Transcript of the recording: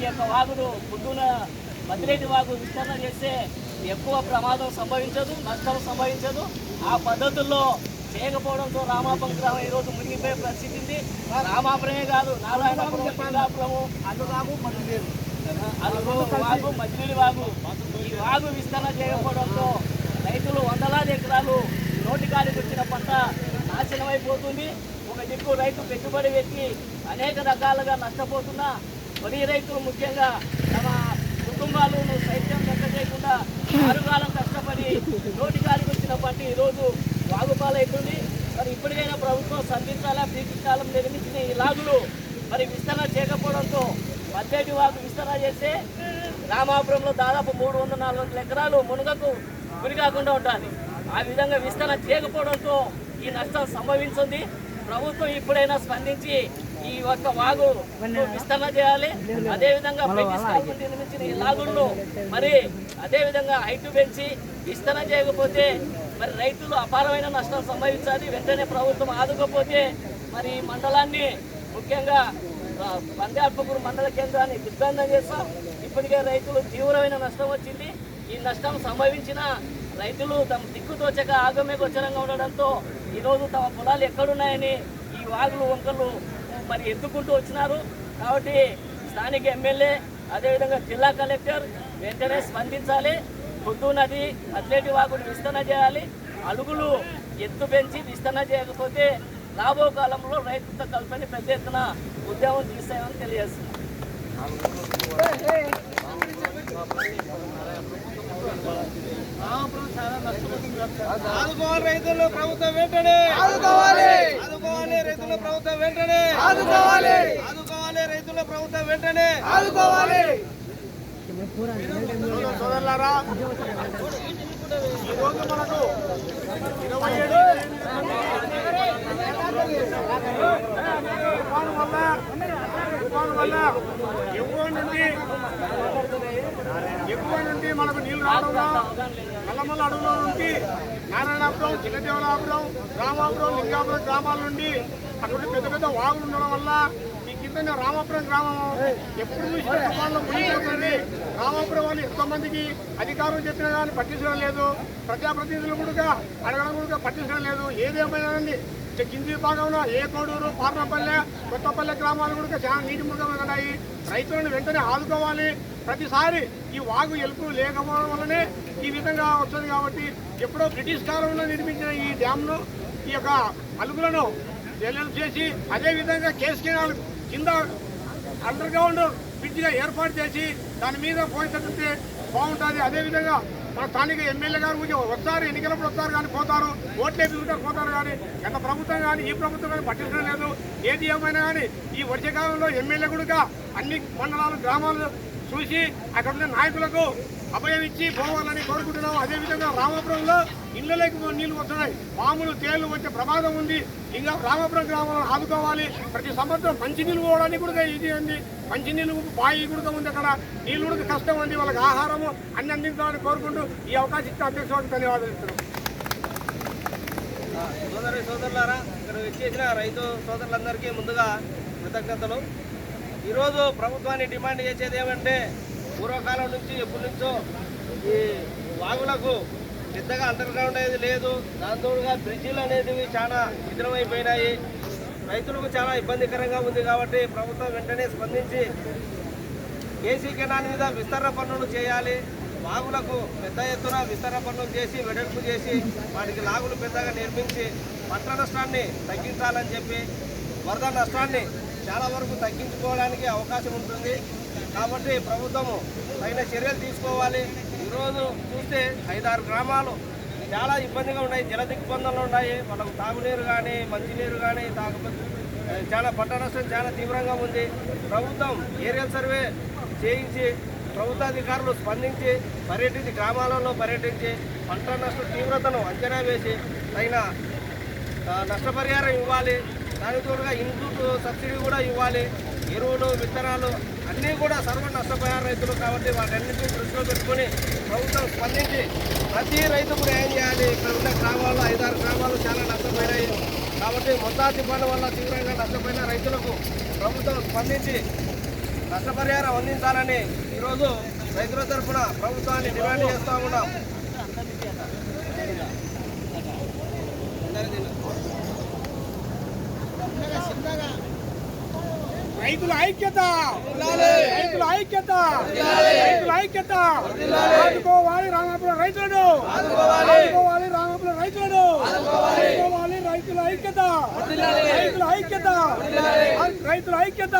ఈ యొక్క వాగును పొద్దున మద్దిరెడ్డి వాగు విస్తరణ చేస్తే ఎక్కువ ప్రమాదం సంభవించదు నష్టం సంభవించదు. ఆ పద్ధతుల్లో చేయకపోవడంతో రామాపురం గ్రామం ఈరోజు మునిగిపోయే పరిస్థితి ఉంది. రామాపురమే కాదు నారాయణపురం పిండాపురము అల్లుగాగు మద్దిలేరు అల్లు వాగు మద్దిరెడ్డి వాగు. ఈ వాగు విస్తరణ చేయకపోవడంతో రైతులు వందలాది ఎకరాలు నోటికాడికి వచ్చిన పంట నాశనమైపోతుంది. ఒక దిక్కు రైతు పెట్టుబడి పెట్టి అనేక రకాలుగా నష్టపోతున్నా వరి రైతులు ముఖ్యంగా తమ కుటుంబాలను సైత్యం లెక్క చేయకుండా ఆరుగాలం కష్టపడి నోటికాడికి వచ్చిన పంట ఈరోజు వాగుపాలవుతుంది మరి ఇప్పటికైనా ప్రభుత్వం సంధించాలా కాలం నిర్మించిన ఈ లాగులు మరి విస్తరణ చేయకపోవడంతో మధ్యటి వాగు విస్తరణ చేస్తే రామాపురంలో దాదాపు మూడు వందల నాలుగు వందల ఎకరాలు మునుగకు గురి కాకుండా ఉంటుంది ఆ విధంగా విస్తరణ చేయకపోవడంతో ఈ నష్టం సంభవించింది. ప్రభుత్వం ఇప్పుడైనా స్పందించి ఈ ఒక్క వాగు విస్తరణ చేయాలి. అదేవిధంగా ప్రతిష్టాపన నిర్మించిన ఈ లాగులను మరి అదేవిధంగా హైట్ పెంచి విస్తరణ చేయకపోతే మరి రైతులు అపారమైన నష్టం సంభవించాలి. వెంటనే ప్రభుత్వం ఆదుకోకపోతే మరి ఈ మండలాన్ని ముఖ్యంగా పందార్పకూరు మండల కేంద్రాన్ని దిగ్బంధం చేస్తాం. ఇప్పటికే రైతులు తీవ్రమైన నష్టం వచ్చింది. ఈ నష్టం సంభవించిన రైతులు తమ దిక్కుతోచక ఆగమ్య గోచరంగా ఉండడంతో ఈరోజు తమ పొలాలు ఎక్కడున్నాయని ఈ వాగులు వంకలు మరి ఎత్తుకుంటూ వచ్చినారు. కాబట్టి స్థానిక ఎమ్మెల్యే అదేవిధంగా జిల్లా కలెక్టర్ వెంటనే స్పందించాలి. పొద్దు నది అథ్లెటిక్ వాగులు విస్తరణ చేయాలి. అలుగులు ఎత్తు పెంచి విస్తరణ చేయకపోతే రాబో కాలంలో రైతులతో కలిపని పెద్ద ఎత్తున ఉద్యమం తీస్తామని తెలియజేస్తున్నాం. ప్రభుత్వం వెంటనే. ప్రభుత్వం వెంటనే. ఆదుకోవాలి. ఆదుకోవాలి రైతుల ప్రభుత్వం వెంటనే. ఆదుకోవాలి. సోదరులారా ఈరోజు మనకు ఇరవై ఏడు తుఫాను వల్ల తుఫాను వల్ల ఎక్కువ నుండి మనకు నీళ్ళు రావడంలో నల్లమల్ల అడవులో నుండి నారాయణాపురం చిన్నదేవలాపురం రామాపురం లింగాపురం గ్రామాల నుండి అక్కడ పెద్ద పెద్ద వాగులు ఉండడం వల్ల ఈ కింద రామాపురం గ్రామం ఎప్పుడు చూసిన తుఫాన్లో మునిగిపోతుంది. రామాపురం వాళ్ళు ఎంతో మందికి అధికారులు చెప్పినా కానీ పట్టించడం లేదు. ప్రజాప్రతినిధులు కూడా అడగడం కూడా పట్టించడం లేదు. ఏదేమైనా కింది విభాగంలో ఏ కోడూరు పార్నపల్లె కొత్తపల్లె గ్రామాలు కూడా చాలా నీటి ముఖంగా ఉన్నాయి. రైతులను వెంటనే ఆదుకోవాలి. ప్రతిసారి ఈ వాగు ఎలుపు లేకపోవడం వల్లనే ఈ విధంగా వస్తుంది కాబట్టి ఎప్పుడో బ్రిటిష్ కాలంలో నిర్మించిన ఈ డ్యామ్ను ఈ యొక్క అలుగులను జల్లెలు చేసి అదేవిధంగా కేసు కెనాల్ కింద అండర్ గ్రౌండ్ బ్రిడ్జిగా ఏర్పాటు చేసి దాని మీద పోయితే బాగుంటుంది. అదేవిధంగా మన స్థానిక ఎమ్మెల్యే గారు వస్తారు ఎన్నికలప్పుడు వస్తారు కానీ పోతారు ఓట్లు వేపించుకుంటారు పోతారు కానీ గత ప్రభుత్వం కానీ ఈ ప్రభుత్వం కానీ పట్టించడం లేదు. ఏది ఏమైనా కానీ ఈ వర్షకాలంలో ఎమ్మెల్యే కూడా అన్ని మండలాలు గ్రామాలు చూసి అక్కడ ఉన్న నాయకులకు అభయం ఇచ్చి పోవాలని కోరుకుంటున్నాం. అదేవిధంగా రామాపురంలో ఇళ్ళలోకి నీళ్ళు వస్తున్నాయి. పాములు తేళ్ళు వచ్చే ప్రమాదం ఉంది. ఇంకా రామాపురం గ్రామంలో ఆదుకోవాలి. ప్రతి సంవత్సరం మంచి నీళ్ళు పోవడానికి కూడా ఇది ఉంది. మంచి నీళ్ళు బాయి కూడా ఉంది అక్కడ. నీళ్ళు కూడా కష్టం ఉంది వాళ్ళకి ఆహారము అన్ని అందించాలని కోరుకుంటూ ఈ అవకాశం ఇచ్చిన అధ్యక్షులకు ధన్యవాదాలు ఇస్తున్నాం. సోదరి సోదరులారా ఇక్కడ వచ్చేసిన రైతు సోదరులందరికీ ముందుగా కృతజ్ఞతలు. ఈరోజు ప్రభుత్వాన్ని డిమాండ్ చేసేది ఏమంటే పూర్వకాలం నుంచి ఎప్పటి నుంచో ఈ వాగులకు పెద్దగా అండర్ గ్రౌండ్ అనేది లేదు. దాంతోడుగా బ్రిడ్జిలు అనేవి చాలా విధమైపోయినాయి రైతులకు చాలా ఇబ్బందికరంగా ఉంది కాబట్టి ప్రభుత్వం వెంటనే స్పందించి కేసీ కెనాల్ మీద విస్తరణ పనులు చేయాలి. వాగులకు పెద్ద ఎత్తున విస్తరణ పనులు చేసి వెడల్పు చేసి వాటికి లాగులు పెద్దగా నిర్మించి పంట నష్టాన్ని తగ్గించాలని చెప్పి వరద నష్టాన్ని చాలా వరకు తగ్గించుకోవడానికి అవకాశం ఉంటుంది. కాబట్టి ప్రభుత్వము తగిన చర్యలు తీసుకోవాలి. ఈరోజు చూస్తే ఐదారు గ్రామాలు చాలా ఇబ్బందిగా ఉన్నాయి. జల దిగ్బంధనలు ఉన్నాయి. వాళ్ళకు తాగునీరు కానీ మంచినీరు కానీ తాగబోతు చాలా పంట నష్టం చాలా తీవ్రంగా ఉంది. ప్రభుత్వం ఏరియల్ సర్వే చేయించి ప్రభుత్వాధికారులు స్పందించి పర్యటించి గ్రామాలలో పర్యటించి పంట నష్ట తీవ్రతను అంచనా వేసి తగిన నష్టపరిహారం ఇవ్వాలి. దానికి తోడుగా ఇన్పుట్ సబ్సిడీ కూడా ఇవ్వాలి. ఎరువులు విత్తనాలు అన్నీ కూడా సర్వ నష్టపోయారు రైతులు కాబట్టి వాటన్నిటిని దృష్టిలో పెట్టుకొని ప్రభుత్వం స్పందించి ప్రతి రైతుకు న్యాయం చేయాలి. ఇక్కడ ఉన్న గ్రామాల్లో ఐదారు గ్రామాలు చాలా నష్టపోయినాయి. కాబట్టి మొత్తం తుఫాను వల్ల తీవ్రంగా నష్టపోయిన రైతులకు ప్రభుత్వం స్పందించి నష్టపరిహారం అందించాలని ఈరోజు రైతుల తరఫున ప్రభుత్వాన్ని డిమాండ్ చేస్తూ ఉన్నాం. రైతుల ఐక్యత! రైతుల ఐక్యత! రైతుల ఐక్యత! ఆదుకోవాలి రామాపురం రైతులను! ఆదుకోవాలి! రామాపురం రైతులను! ఆదుకోవాలి! రైతుల ఐక్యత! రైతుల ఐక్యత! రైతుల ఐక్యత!